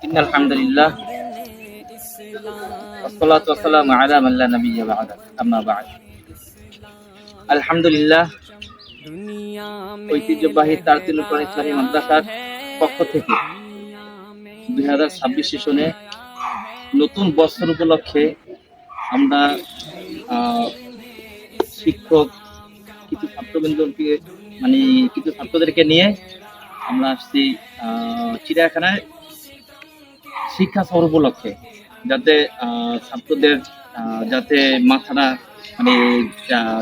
إن الحمد لله والصلاة والسلام على من لا نبي بعده أما بعد আলহামদুলিল্লাহ ঐতিহ্যবাহী তারতিল ইসলামী মাদ্রাসার পক্ষ থেকে দুই হাজার ছাব্বিশ সেশনে নতুন বছর উপলক্ষে আমরা আহ, শিক্ষক কিছু ছাত্রবৃন্দকে মানে কিছু ছাত্রদেরকে নিয়ে আমরা আসছি আহ, চিড়িয়াখানায় শিক্ষা সফর উপলক্ষে যাতে ছাত্রদের যাতে মাথাটা মানে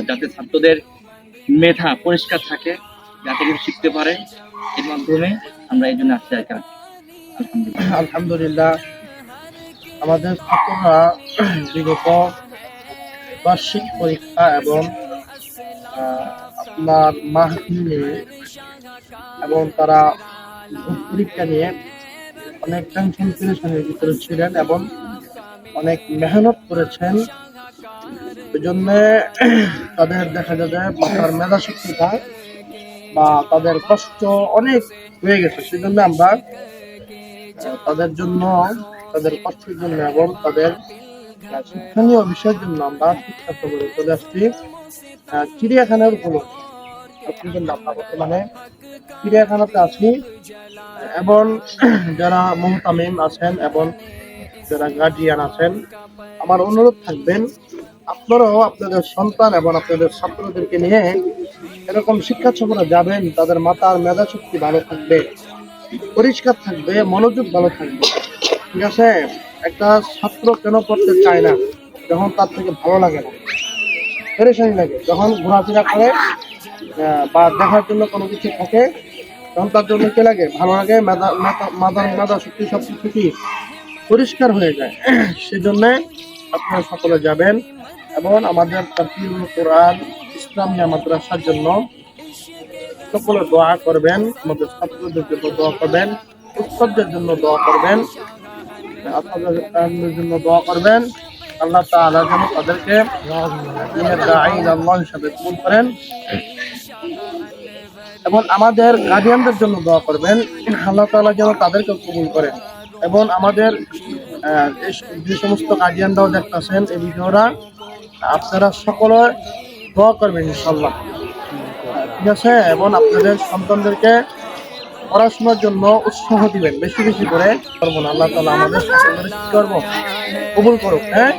যাতে ছাত্রদের মেধা পরিষ্কার থাকে, যাতে কিছু শিখতে পারে, এর মাধ্যমে আমরা এই জন্য আসতে কি। আলহামদুলিল্লাহ আমাদের ছাত্ররা বিগত বার্ষিক পরীক্ষা এবং আপনার নিয়ে এবং তারা পরীক্ষা নিয়ে অনেক টেনশন টেনশনের ভিতরে ছিলেন এবং অনেক মেহনত করেছেন। ওই জন্য তাদের দেখা যাবে মাথার মেধা শক্তিটা বা তাদের কষ্ট অনেক হয়ে গেছে। সেজন্য আমরা তাদের জন্য, তাদের কষ্টের জন্য এবং তাদের শিক্ষণীয় বিষয়ের জন্য আমরা শিক্ষা খবরে চলে আসছি। চিড়িয়াখানার উপলক্ষে। আলহামদুলিল্লাহ বর্তমানে চিড়িয়াখানাতে আছি এবং যারা মোহতামিম আছেন এবং যারা গার্জিয়ান আছেন, আমার অনুরোধ থাকবেন, আপনারাও আপনাদের সন্তান এবং আপনাদের ছাত্রদেরকে নিয়ে এরকম শিক্ষা সফরে যাবেন, তাদের মাতার মেধা শক্তি ভালো থাকবে, পরিষ্কার থাকবে, মনোযোগ ভালো থাকবে। ঠিক আছে? একটা ছাত্র কেন পড়তে চায় না? যখন তার থেকে ভালো লাগে না, পেরেশানি লাগে। যখন ঘোরাফেরা করে বা দেখার জন্য কোনো কিছু থাকে, তখন তার জন্য কি লাগে? ভালো লাগে মাদার মেধা শক্তি সব কিছু পরিষ্কার হয়ে যায়। সেজন্য আপনারা সকলে যাবেন এবং আমাদের তাফসীরুল কোরআন, ইসলামিয়া মাদ্রাসার জন্য সকলে দোয়া করবেন, আমাদের ছাত্রদের জন্য দোয়া করবেন, উৎসবদের জন্য দোয়া করবেন, আপনাদের জন্য দোয়া করবেন। আল্লাহ তাআলা যেন তাদেরকে দাঈ আল্লাহ হিসাবে কবুল করেন। এবং আমাদের গার্ডিয়ানদের জন্য দোয়া করবেন। আল্লাহ তাআলা যেন তাদেরকে কবুল করেন এবং আমাদের যে সমস্ত গার্ডিয়ানরাও দেখতেছেন এই ভিডিওরা আপনারা সকলে দোয়া করবেন ইনশাল্লাহ ঠিক আছে? এবং আপনাদের সন্তানদেরকে পড়াশোনার জন্য উৎসাহ দিবেন, বেশি বেশি করে। করব না, আল্লাহ তালা আমাদের সকলের কবুল করুক হ্যাঁ?